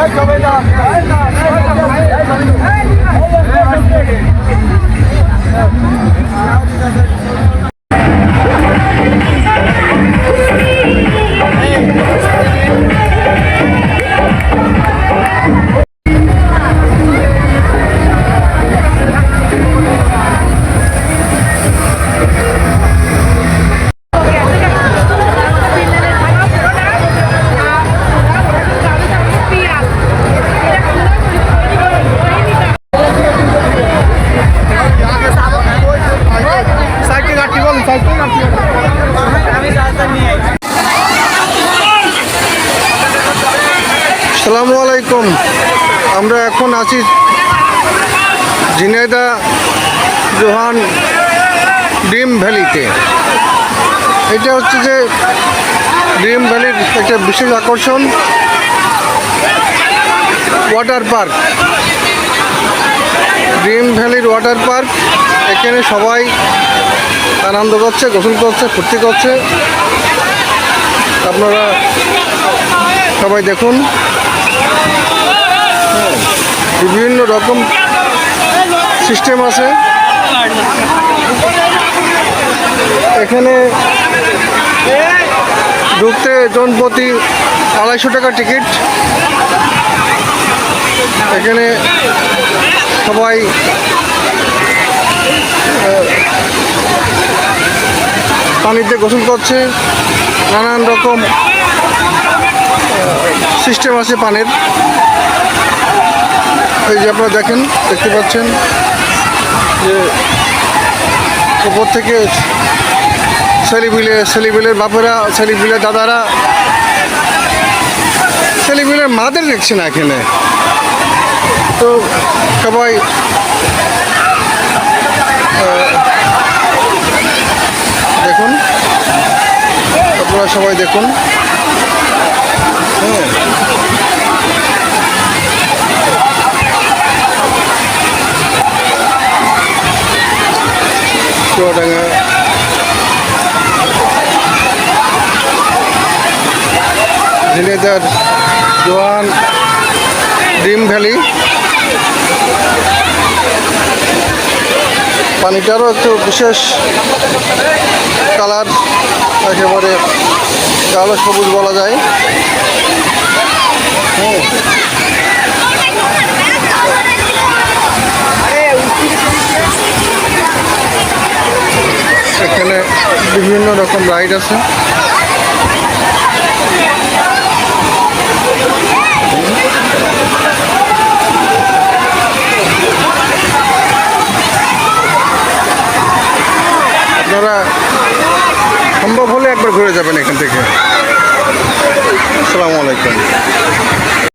જય સંવિધાન সালামু আলাইকুম। আমরা এখন আছি ঝিনাইদা জোহান ডিম ভ্যালিতে। এটা হচ্ছে যে ডিম ভ্যালির একটা বিশেষ আকর্ষণ। Water park. ড্রিম ভ্যালির ওয়াটার পার্ক। এখানে সবাই আনন্দ করছে, গোসল করছে, ফুর্তি করছে। আপনারা সবাই দেখুন। বিভিন্ন রকম সিস্টেম আছে। এখানে ঢুকতে জন প্রতি আড়াইশো টাকা টিকিট। এখানে সবাই পানিতে গোসল করছে। নানান রকম সিস্টেম আছে পানের। এই যে আপনারা দেখেন, দেখতে পাচ্ছেন যে উপর থেকে সেলিবিলে সেলিবিলের বাপেরা সেলিবিলের দাদারা সেলিবিলের মাদের দেখছে না এখানে। তো সবাই দেখুন, আপনারা সবাই দেখুন। হ্যাঁ। চুয়াডাঙ্গা ঝিনেদার জোয়ান ডিম ভ্যালি পানিটারও একটু বিশেষ কালার একেবারে কালো সবুজ বলা যায় এখানে বিভিন্ন রকম রাইড আছে। আপনারা সম্ভব হলে একবার ঘুরে যাবেন এখান থেকে। আসসালামু আলাইকুম।